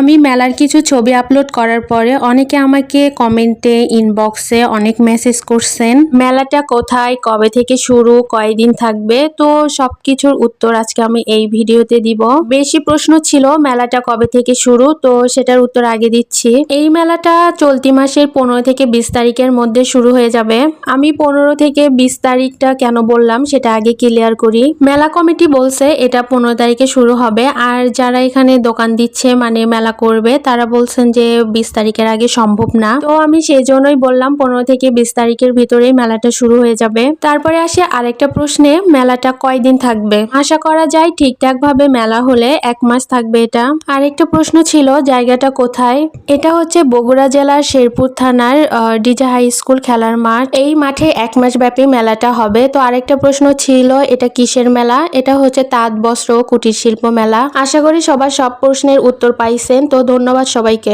আমি মেলার কিছু ছবি আপলোড করার পরে অনেকে আমাকে কমেন্টে ইনবক্সে অনেক মেসেজ করছেন, মেলাটা কোথায়? কবে থেকে শুরু? কয়দিন থাকবে? তো সবকিছুর উত্তর আজকে আমি এই ভিডিওতে দিব। বেশি প্রশ্ন ছিল, মেলাটা কবে থেকে শুরু? তো সেটার উত্তর আগে দিচ্ছি। এই মেলাটা চলতি মাসের পনেরো থেকে বিশ তারিখের মধ্যে শুরু হয়ে যাবে। আমি পনেরো থেকে বিশ তারিখটা কেন বললাম সেটা আগে ক্লিয়ার করি। মেলা কমিটি বলছে, এটা পনেরো তারিখে শুরু হবে। আর যারা এখানে দোকান দিচ্ছে মানে মেলা করবে। তারা বলছেন যে, বিশ তারিখের আগে সম্ভব না। তো আমি সেই জন্যই বললাম, পনেরো থেকে বিশ তারিখের ভিতরেই মেলাটা শুরু হয়ে যাবে। তারপরে আসে আরেকটা প্রশ্নে, মেলাটা কয়দিন থাকবে? আশা করা যায় ঠিকঠাক ভাবে মেলা হলে এক মাস থাকবে এটা। আরেকটা প্রশ্ন ছিল, জায়গাটা কোথায়? এটা হচ্ছে বগুড়া জেলার শেরপুর থানার ডিজা হাই স্কুল খেলার মাঠ। এই মাঠে এক মাস ব্যাপী মেলাটা হবে। তো আরেকটা প্রশ্ন ছিল, এটা কিসের মেলা? এটা হচ্ছে তাঁত, বস্ত্র কুটির শিল্প মেলা। আশা করি সবার সব প্রশ্নের উত্তর পাইছেন তো ধন্যবাদ সবাইকে।